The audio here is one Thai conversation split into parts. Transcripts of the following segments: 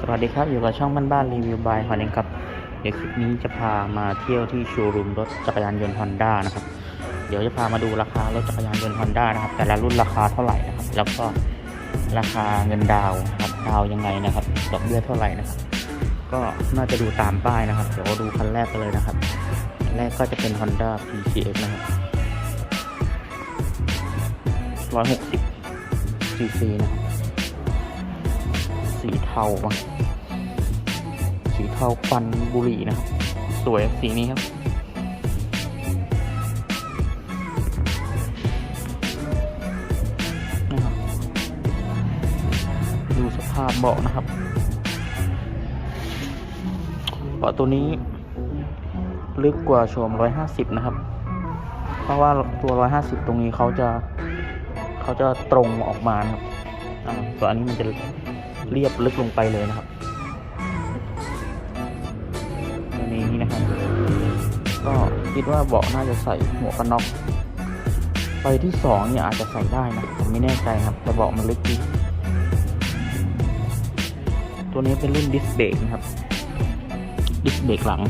สวัสดีครับอยู่กับช่องบ้านบ้านรีวิวบายฮอนเองครับเดี๋ยวคลิปนี้จะพามาเที่ยวที่โชว์รูมรถจักรยานยนต์ฮอนด้านะครับเดี๋ยวจะพามาดูราคารถจักรยานยนต์ฮอนด้านะครับแต่ละรุ่นราคาเท่าไหร่นะครับแล้วก็ราคาเงินดาวนะครับดาวยังไงนะครับดอกเบี้ยเท่าไหร่นะครับก็น่าจะดูตามป้ายนะครับเดี๋ยวดูคันแรกกันเลยนะครับแรกก็จะเป็น Honda PCX นะครับ160 cc นะครับ สีเทาบ้างสีเทาควันบุหรี่นะครับ สวยสีนี้ครับ นะครับ ดูสภาพเบาะนะครับเบาะตัวนี้ลึกกว่าโชม150 นะครับ เพราะว่าตัว 150 ตรงนี้เขาจะเขาจะตรงออกมานะครับ อ่าส่วนอันนี้มันจะ เรียบลึกลงไปเลยนะครับอันนี้นะครับ ก็คิดว่าเบาะน่าจะใส่หมวกกันน็อกไปที่สองเนี่ยอาจจะใส่ได้นะผมไม่แน่ใจครับแต่เบาะมันเลึกดีตัวนี้เป็นรุ่นดิสเบรกนะครับ ดิสเบรกหลัง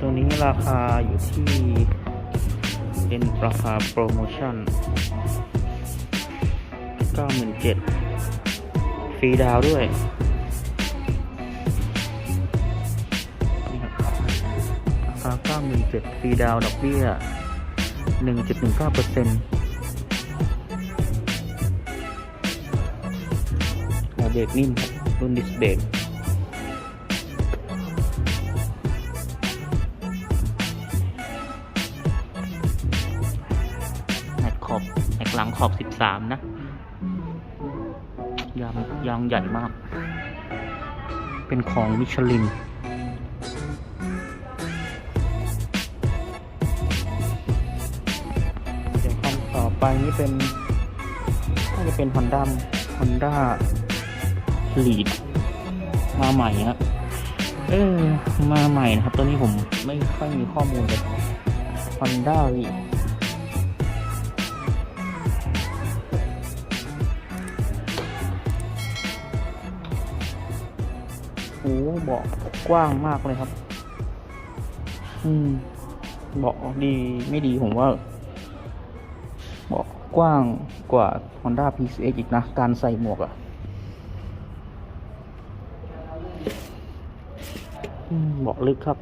ตัวนี้ราคาอยู่ที่ เป็นราคาโปรโมชั่น 97,000 ฟรีดาวด้วยราคา97,000 ฟรีดาวดอกเบี้ย 1.19%เบรกนิ่มครับรุ่นดิสเบรก แม็กหลังขอบ13นะยางยางใหญ่มาก เป็นของมิชลินเดี๋ยวคันต่อไปนี่เป็นน่าจะเป็น Honda Honda Lead มาใหม่ครับเออมาใหม่นะครับ ตัวนี้ผมไม่ค่อยมีข้อมูลเลย Honda Lead โอ้เบาะกว้างมากเลยครับ อืมเบาะดีไม่ดีผมว่าเบาะกว้างกว่า Honda PCX อีกนะ การใส่หมวกอะ่ะอืมเบาะลึกครับ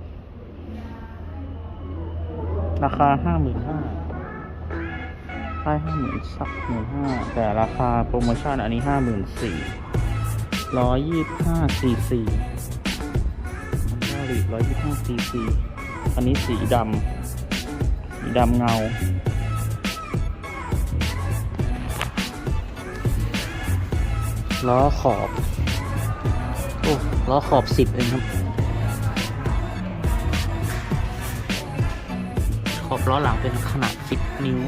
ราคาห้าหมื่นห้าได้ห้าหมื่นสักหมื่นห้าแต่ราคาโปรโมชั่นอันนี้ห้าหมื่นสี่ ร้อยยี่ห้าซีซีมันก็รีดร้อยยี่ห้าซีซีอันนี้สีดำ สีดำเงา ล้อขอบ โอ้ ล้อขอบสิบเองครับ ขอบล้อหลังเป็นขนาดสิบนิ้ว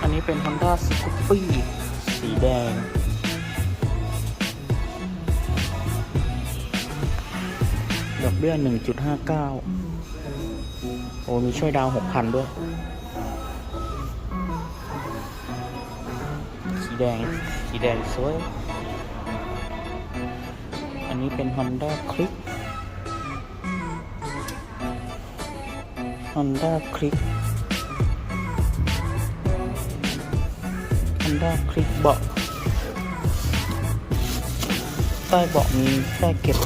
อันนี้เป็น Honda Scoopy สีแดง ดอกเบี้ย 1.59 โอ้มีช่วยดาว 6,000 ด้วย สีแดง สีแดงสวย อันนี้เป็น Honda Click Honda Click Honda Click เบาะใต้เบาะมีแค่เก็บ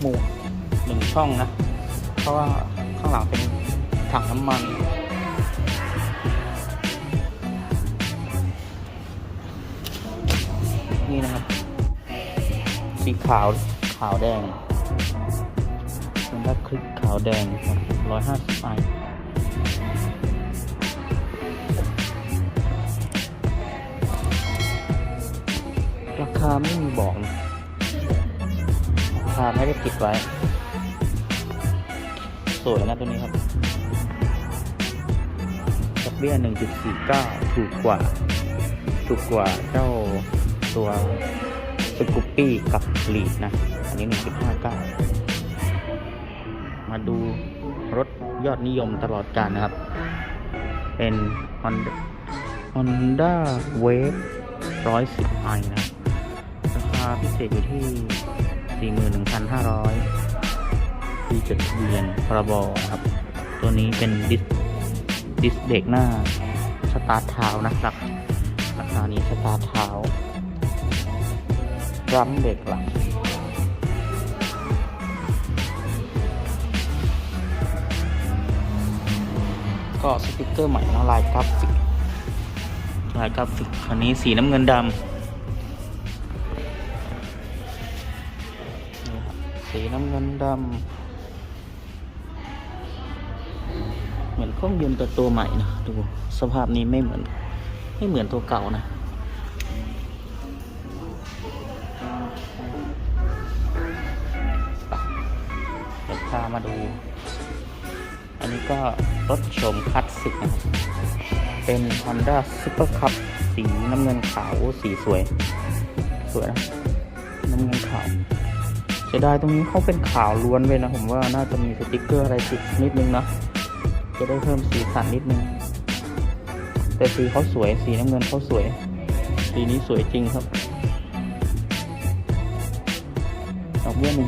หมวกหนึ่งช่องนะ เพราะว่าข้างหลังเป็นถังน้ำมัน นี่นะครับ สีขาวขาวแดง Honda Click ขาวแดงร้อยห้าสิบไอาคาไม่มีบอกนะราคาไม่ได้ติดไว้ สวยนะตัวนี้ครับดอกเบี้ย1.49 ถูกกว่า ถูกกว่าเจ้าตัวสกูปปี้กับลีดนะ อันนี้ 1.59 มาดูรถยอดนิยมตลอดการนะครับ เป็น Honda Honda Wave 110i นะาพิเศษอยู่ที่ 41,500ที่จดเบียนพรบครับ ตัวนี้เป็นดิสดิสเด็กหน้าสตาร์ทเท้านะครับราคานี้สตาร์ทเท้ารัมเด็กหลังก็สติกเกอร์ใหม่นะลายกราฟิกลายกราฟิกคันนี้สีน้ำเงินดำ น้ำเงินดำเหมือนเครื่องยนต์ตัวตัวใหม่นะดูสภาพนี้ไม่เหมือน ไม่เหมือนตัวเก่านะเดี๋ยวพามาดู อันนี้ก็รถโฉมคลาสสิกนะครับ เป็น Honda Super Cup สีน้ำเงินขาวสีสวย สวยนะ น้ำเงินขาว เสียดายตรงนี้เขาเป็นขาวล้วนเลยนะ ผมว่าน่าจะมีสติกเกอร์อะไรติดนิดนึงนะ จะได้เพิ่มสีสันนิดนึง แต่สีเขาสวยสีน้ำเงินเขาสวย สีนี้สวยจริงครับดอกเบี้ย1.59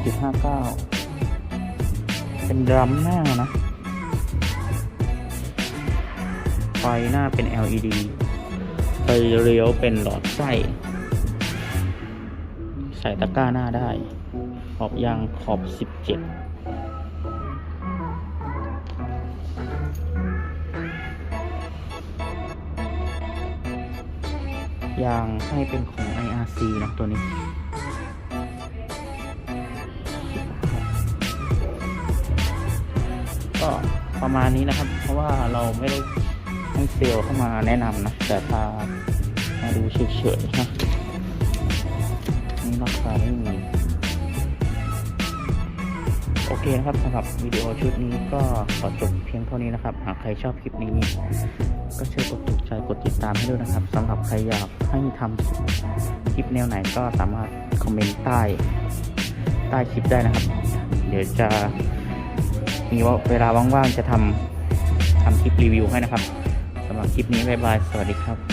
เป็นดรัมหน้านะ ไฟหน้าเป็น LED ไฟเลี้ยวเป็นหลอดไส้ ใส่ตะกร้าหน้าได้ ขอบยางขอบ 17ยางให้เป็นของ IRC นะตัวนี้ ก็ประมาณนี้นะครับ เพราะว่าเราไม่ได้ให้เซลเข้ามาแนะนำนะ แต่พามาดูเฉยๆนะ นะครับสำหรับวิดีโอชุดนี้ก็ขอจบเพียงเท่านี้นะครับ หากใครชอบคลิปนี้ ก็ช่วยกดถูกใจกดติดตามให้ด้วยนะครับสำหรับใครอยากให้ทำคลิปแนวไหนก็สามารถคอมเมนต์ใต้ใต้คลิปได้นะครับ เดี๋ยวจะมีว่าเวลาว่างๆจะทำทำคลิปรีวิวให้นะครับสำหรับคลิปนี้บ๊ายบาย สวัสดีครับ